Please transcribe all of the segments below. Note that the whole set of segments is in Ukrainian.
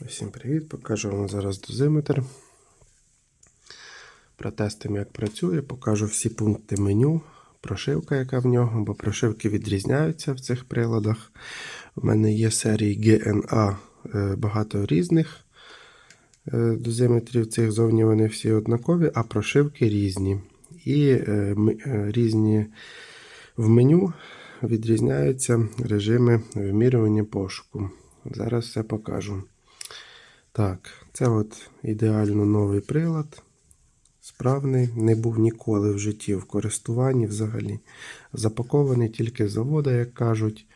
Всім привіт! Покажу вам зараз дозиметр. Протестимо, як працює, покажу всі пункти меню, прошивка, яка в нього, бо прошивки відрізняються в цих приладах. У мене є серії GNA е, багато різних е, дозиметрів. Цих зовні вони всі однакові, а прошивки різні. І е, різні в меню відрізняються режими вимірювання пошуку. Зараз все покажу. Так, це от ідеально новий прилад. Справний, не був ніколи в житті в користуванні взагалі. Запакований тільки з завода, як кажуть.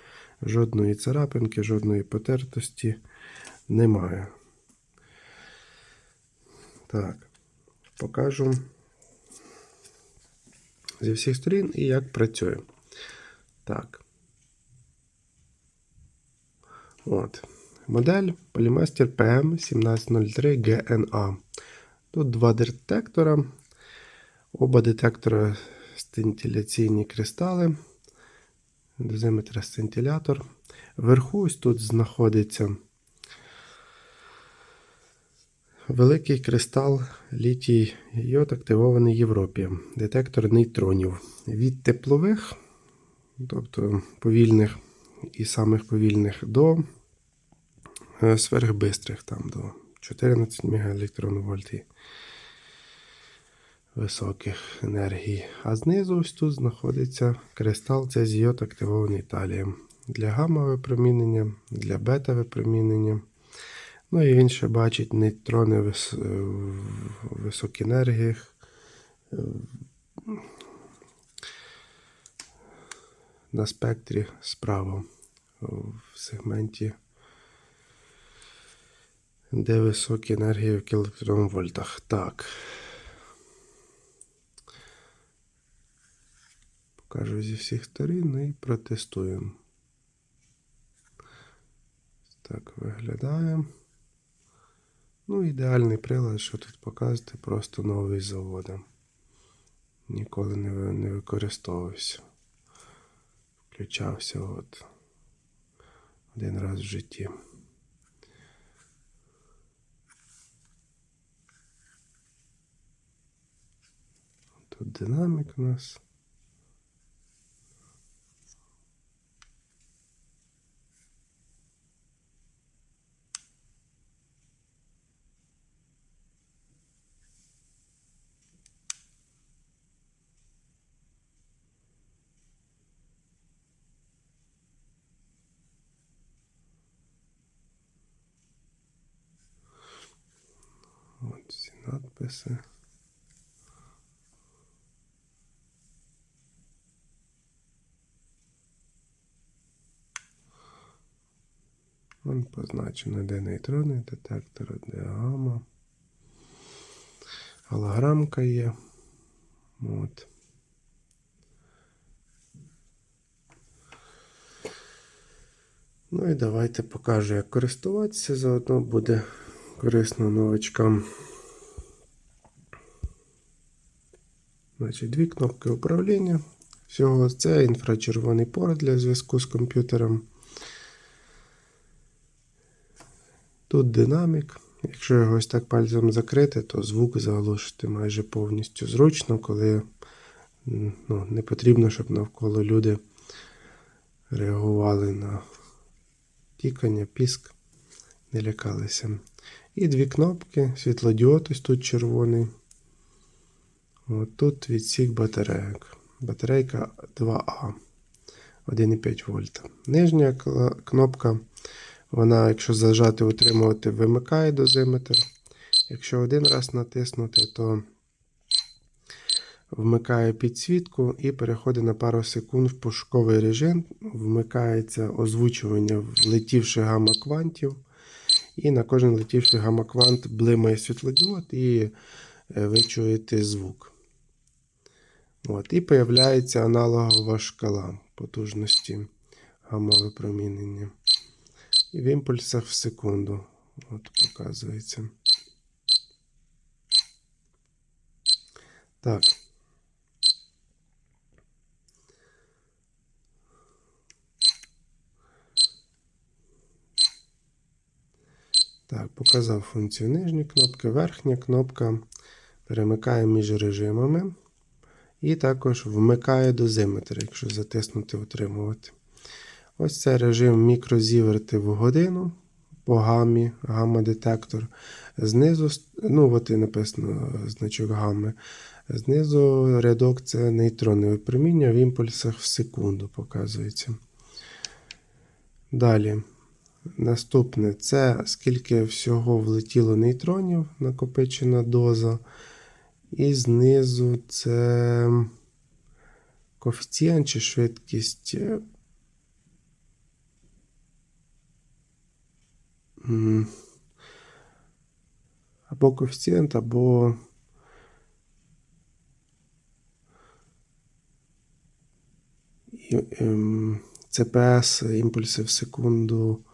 Жодної царапинки, жодної потертості немає. Так, покажу зі всіх сторін і як працює. Так. От. Модель Polymaster PM1703 GNA. Тут два детектора. Оба детектора стентиляційні кристали. Дозиметр стентилятор. Вверху ось тут знаходиться великий кристал літій йод активований Європі. Детектор нейтронів. Від теплових, тобто повільних і самих повільних до сверхбистрих, там до 14 мегаелектронвольт високих енергій. А знизу ось тут знаходиться кристал цезіот активований талієм для гамма випромінення, для бета випромінення. Ну і він ще бачить нейтрони е, в високій енергіях. е, На спектрі справа в сегменті, де високі енергії в кілоелектронвольтах. Так. Покажу зі всіх сторін і протестуємо. Так виглядає. Ну, ідеальний прилад, що тут показувати, просто новий з. Ніколи не, не використовувався. Включався от один раз в житті. Тут динамік у нас. Всі надписи. Позначено, де нейтронний детектор, де гамма. Голограмка є. От. Ну і давайте покажу, як користуватися. Заодно буде корисно новачкам. Значить, дві кнопки управління. Всього це інфрачервоний порт для зв'язку з комп'ютером. Тут динамік. Якщо його ось так пальцем закрити, то звук заглушити майже повністю зручно, коли ну, не потрібно, щоб навколо люди реагували на тікання, піск, не лякалися. І дві кнопки, світлодіод ось тут червоний. От тут відсік батарейок. Батарейка 2А 1,5 вольта. Нижня кнопка, вона, якщо зажати, утримувати, вимикає дозиметр. Якщо один раз натиснути, то вмикає підсвітку і переходить на пару секунд в пошуковий режим. Вмикається озвучування влетівших гамма-квантів. І на кожен летівший гамма-квант блимає світлодіод і е, ви чуєте звук. От, і появляється аналогова шкала потужності гамма-випромінення. І в імпульсах в секунду. От показується. Так. Так, показав функцію нижні кнопки, верхня кнопка перемикає між режимами. І також вмикає дозиметр, якщо затиснути утримувати. Ось це режим мікрозіверти в годину по гамі, гамма-детектор. Знизу, ну от і написано значок гамми. Знизу рядок це нейтронне випроміння в імпульсах в секунду показується. Далі. Наступне це скільки всього влетіло нейтронів, накопичена доза. І знизу це коефіцієнт чи швидкість. Або коефіцієнт, або ем, ЦПС імпульси в секунду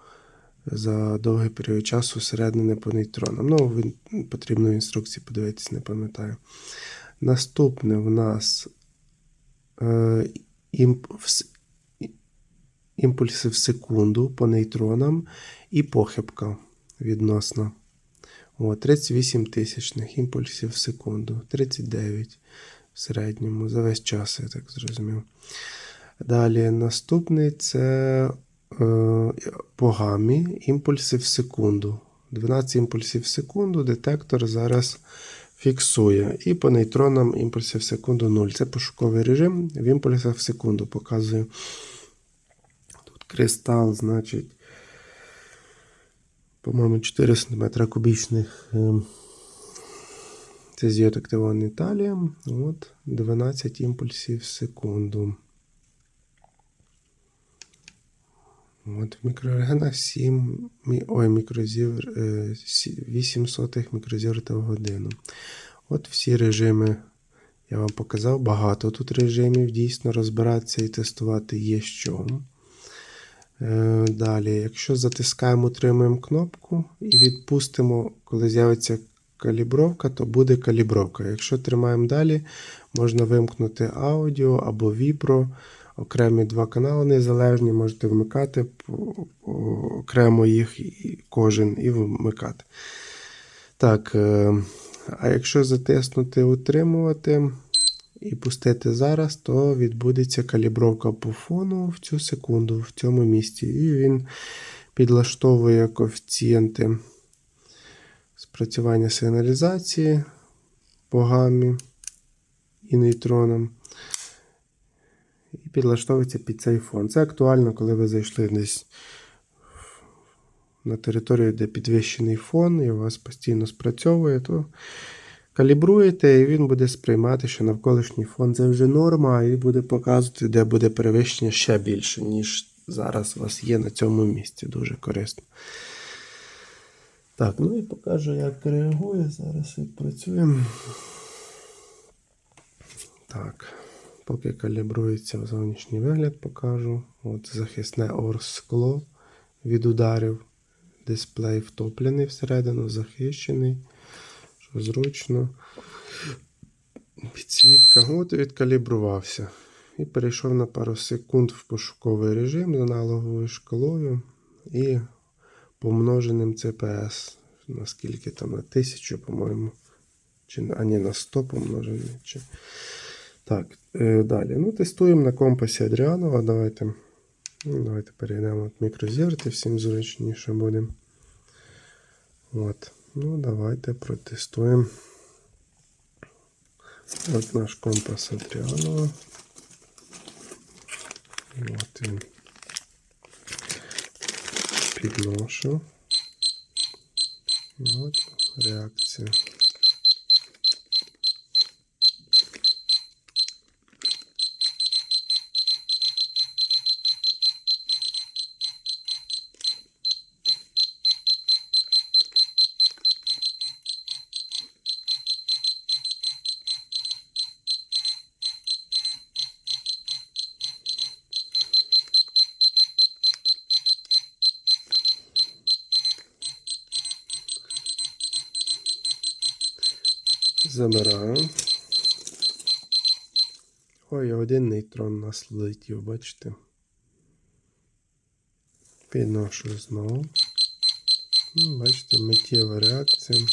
за довгий період часу середини по нейтронам. Ну, потрібно інструкції подивитись, не пам'ятаю. Наступне в нас е, імпульси в секунду по нейтронам і похибка відносно. О, 38 тисячних імпульсів в секунду, 39 в середньому за весь час, я так зрозумів. Далі наступний це е, по гамі імпульси в секунду. 12 імпульсів в секунду детектор зараз фіксує. І по нейтронам імпульси в секунду 0. Це пошуковий режим в імпульсах в секунду показує. Кристал, значить, по-моєму, 4 см кубічних. е, Це активований талієм. От 12 імпульсів в секунду. От в мікрорегенах 7, мі- ой, мікрозівр, е, 8 сотих мікрозіверта в годину. От всі режими я вам показав. Багато тут режимів. Дійсно розбиратися і тестувати є що. Е, Далі, якщо затискаємо, утримуємо кнопку і відпустимо, коли з'явиться калібровка, то буде калібровка. Якщо тримаємо далі, можна вимкнути аудіо або віпро. Окремі два канали незалежні, можете вмикати окремо їх кожен і вмикати. Так, е, а якщо затиснути утримувати і пустити зараз, то відбудеться калібровка по фону в цю секунду в цьому місці. І він підлаштовує коефіцієнти спрацювання сигналізації по гамі і нейтронам. І підлаштовується під цей фон. Це актуально, коли ви зайшли десь на територію, де підвищений фон, і у вас постійно спрацьовує, то калібруєте, і він буде сприймати, що навколишній фон це вже норма, і буде показувати, де буде перевищення ще більше, ніж зараз у вас є на цьому місці. Дуже корисно. Так, ну і покажу, як реагує. Зараз відпрацюємо. Так, поки калібрується зовнішній вигляд, покажу. От захисне оргскло від ударів. Дисплей втоплений всередину, захищений, зручно. Підсвітка. От відкалібрувався. І перейшов на пару секунд в пошуковий режим з аналоговою шкалою і помноженим CPS. Наскільки там на 1000, по-моєму. Чи а ні, на 100 помножений. Чи... Так, е, далі. Ну, тестуємо на компасі Адріанова. Давайте, ну, давайте перейдемо от мікрозірти, всім зручніше буде. От. Ну, давайте протестуємо. От наш компас Адріанова. От він. Підношу. От реакція. Забираю. Ой, один нейтрон нас летів, бачите? Підношу знову. Бачите, миттєва реакція.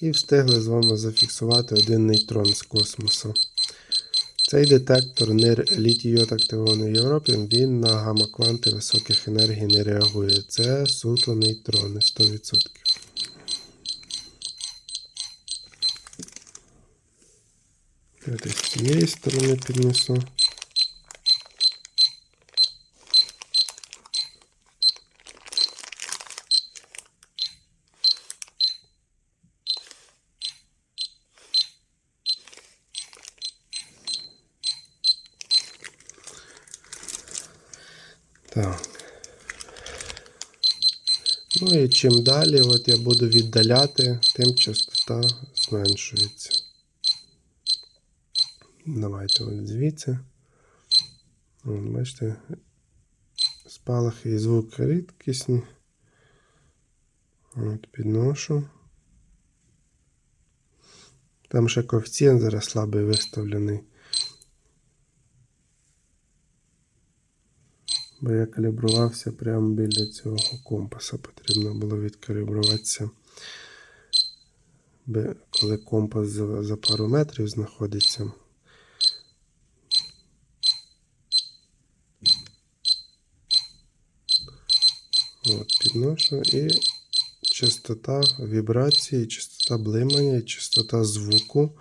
І встигли з вами зафіксувати один нейтрон з космосу. Цей детектор активований Європі, він на гамма-кванти високих енергій не реагує. Це суто нейтрони 100%. Давайте з цієї сторони піднесу. Так. Ну і чим далі от я буду віддаляти, тим частота зменшується. Давайте от звідси. От, бачите, спалахи і звук рідкісні. От, підношу. Там ще коефіцієнт зараз слабий виставлений. Бо я калібрувався прямо біля цього компаса. Потрібно було відкалібруватися. Коли компас за, пару метрів знаходиться. От, підношу і частота вібрації, частота блимання частота звуку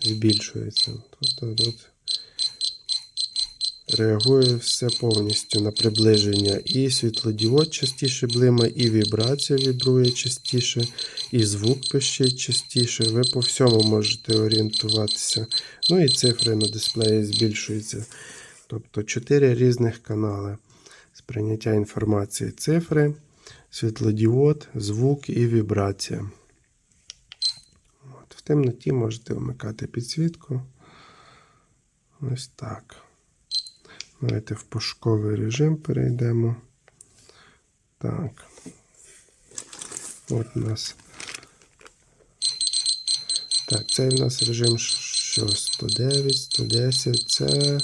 збільшується. Тобто тут реагує все повністю на приближення. І світлодіод частіше блимає, і вібрація вібрує частіше, і звук пищить частіше. Ви по всьому можете орієнтуватися. Ну і цифри на дисплеї збільшуються. Тобто 4 різних канали сприйняття інформації. Цифри, світлодіод, звук і вібрація. От, в темноті можете вмикати підсвітку. Ось так. Давайте в пошуковий режим перейдемо. Так. От у нас. Так, цей у нас режим що 109, 110, це.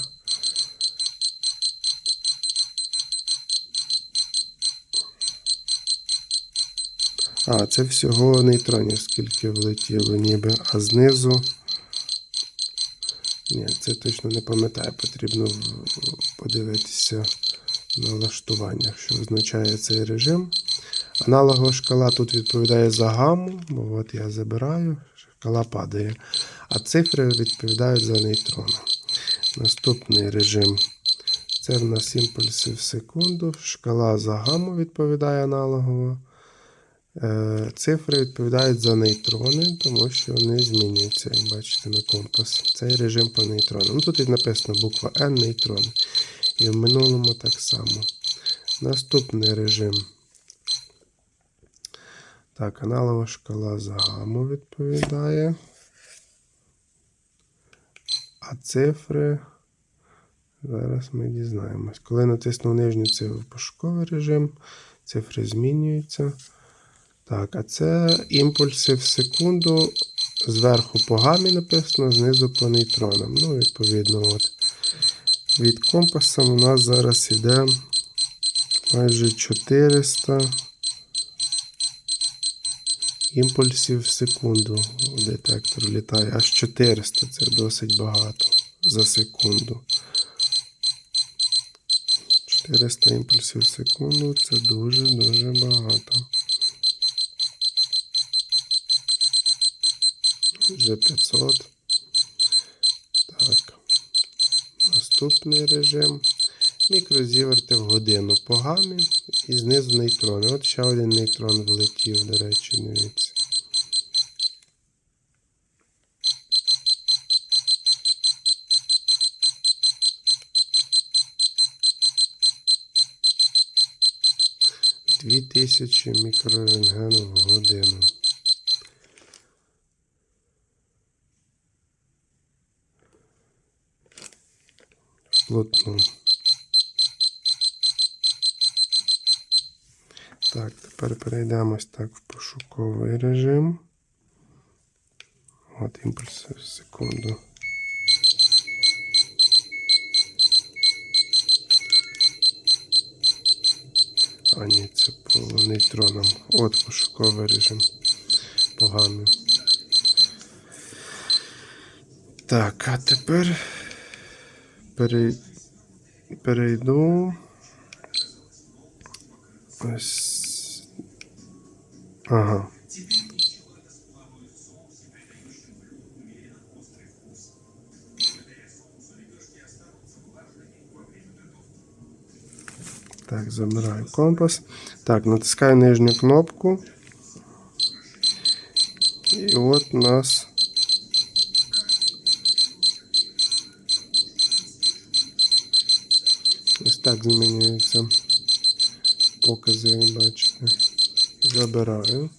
А, це всього нейтронів, скільки влетіло ніби, а знизу. Ні, це точно не пам'ятаю, потрібно подивитися на налаштуваннях, що означає цей режим. Аналогова шкала тут відповідає за гамму, бо от я забираю, шкала падає. А цифри відповідають за нейтрона. Наступний режим. Це в нас імпульси в секунду. Шкала за гамму відповідає аналогово. Е, Цифри відповідають за нейтрони, тому що вони змінюються, як бачите, на компас. Цей режим по нейтронам. Ну, тут і написано буква N нейтрони. І в минулому так само. Наступний режим. Так, аналогова шкала за гамму відповідає. А цифри. Зараз ми дізнаємось. Коли натисну нижню, це в пошуковий режим. Цифри змінюються. Так, а це імпульси в секунду. Зверху по гамі написано, знизу по нейтронам. Ну, відповідно, от. Від компаса у нас зараз іде майже 400 імпульсів в секунду. Детектор літає. Аж 400 це досить багато за секунду. 400 імпульсів в секунду це дуже-дуже багато. Вже 500. Так. Наступний режим. Мікрозіверти в годину по гамі і знизу нейтрони. От ще один нейтрон влетів, до речі, дивіться. Дві тисячі мікрорентгенів в годину. полотно. Э, так, тепер перейдемо так в пошуковий режим. От імпульс в секунду. А ні, це по нейтронам. От пошуковий режим. Поганий. Так, а тепер перей... перейду. Ось. Ага. Так, забираю компас. Так, натискаю нижню кнопку. І от у нас. Так змінюються покази, як бачите. Забираю.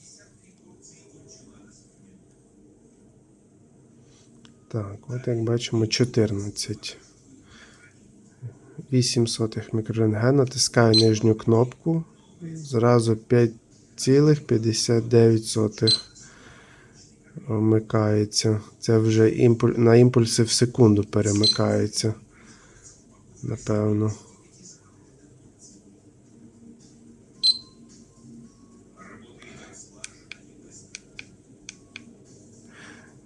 Так, от як бачимо 14. 8 сотих мікрорентген, натискаю нижню кнопку. Зразу 5,59 вмикається. Це вже імпуль... на імпульси в секунду перемикається. Напевно.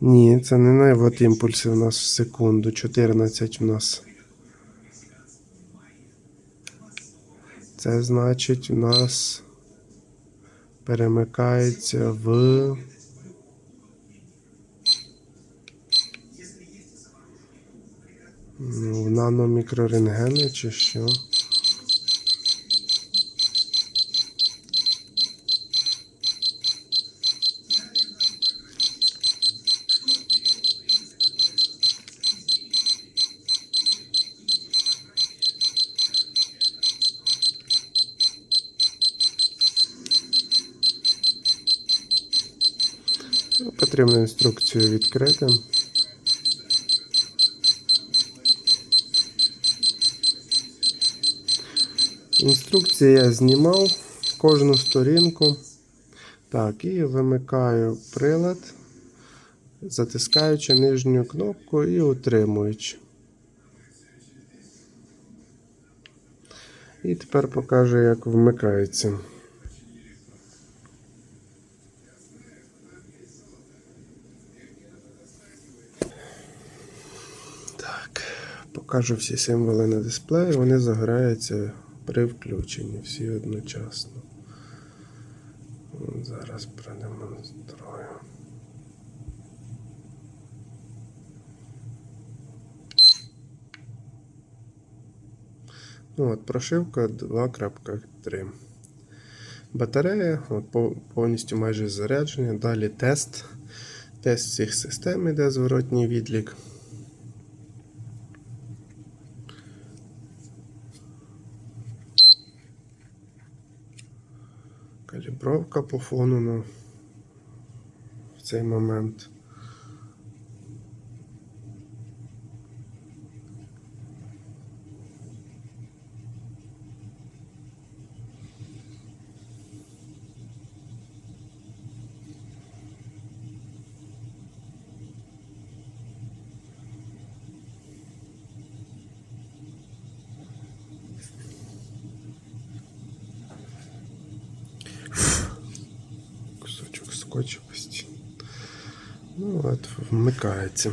Ні, це не на от імпульси у нас в секунду. 14 у нас. Це значить у нас перемикається в. Ну, в наномікрорентгени чи що? Ну, інструкцію відкрити. Інструкцію я знімав кожну сторінку. Так, і вимикаю прилад, затискаючи нижню кнопку і утримуючи. І тепер покажу, як вмикається. Покажу всі символи на дисплеї, вони загораються при включенні всі одночасно. Зараз продемонструю. Ну от, прошивка 2.3. Батарея от, повністю майже заряджена. Далі тест. Тест всіх систем іде зворотній відлік. Калібровка по на в цей момент. Ну от, вмикається.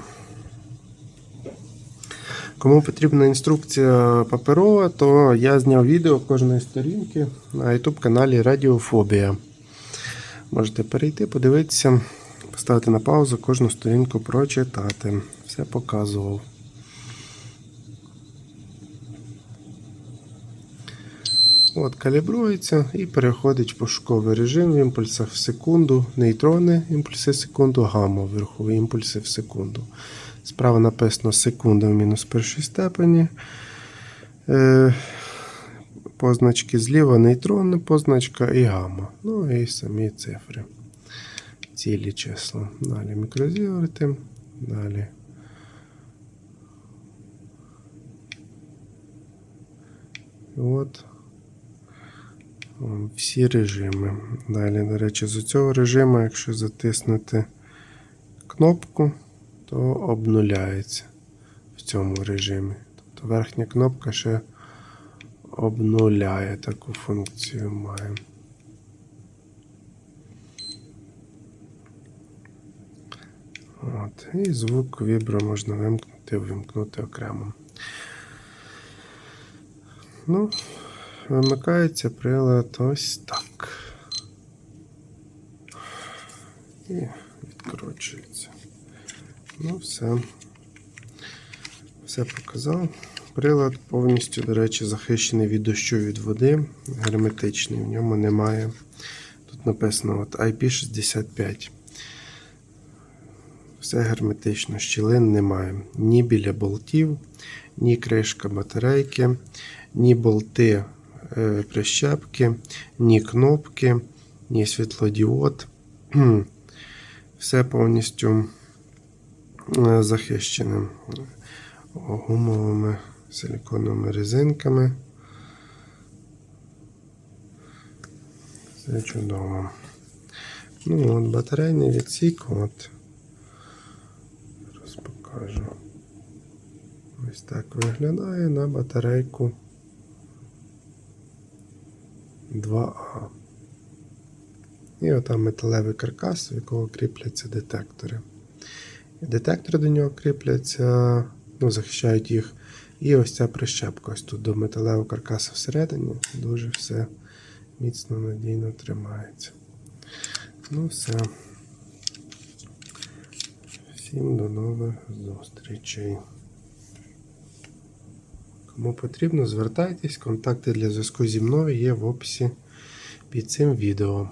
Кому потрібна інструкція паперова, то я зняв відео кожної сторінки на YouTube каналі Радіофобія. Можете перейти, подивитися, поставити на паузу, кожну сторінку прочитати. Все показував. От, калібрується і переходить в пошуковий режим в імпульсах в секунду, нейтрони імпульси в секунду, гамма верхові імпульси в секунду. Справа написано секунда в мінус першій степені. Е, позначки зліва нейтронна позначка і гамма. Ну і самі цифри. Цілі числа. Далі мікрозіверти. Далі. От. Всі режими. Далі, до речі, з цього режиму, якщо затиснути кнопку, то обнуляється в цьому режимі. Тобто верхня кнопка ще обнуляє таку функцію має. От. І звук вібро можна вимкнути, вимкнути окремо. Ну, вимикається прилад ось так. І відкручується. Ну, все. Все показав. Прилад повністю, до речі, захищений від дощу від води, герметичний, в ньому немає. Тут написано от IP65. Все герметично, щілин немає. Ні біля болтів, ні кришка батарейки, ні болти прищепки, ні кнопки, ні світлодіод. Все повністю е, захищене гумовими силиконовими резинками. Все чудово. Ну, от батарейний відсік, от. Зараз покажу. Ось так виглядає на батарейку 2А. І отам металевий каркас, в якого кріпляться детектори. Детектори до нього кріпляться, ну, захищають їх. І ось ця прищепка ось тут до металевого каркаса всередині. Дуже все міцно надійно тримається. Ну все. Всім до нових зустрічей. Кому потрібно, звертайтесь. Контакти для зв'язку зі мною є в описі під цим відео.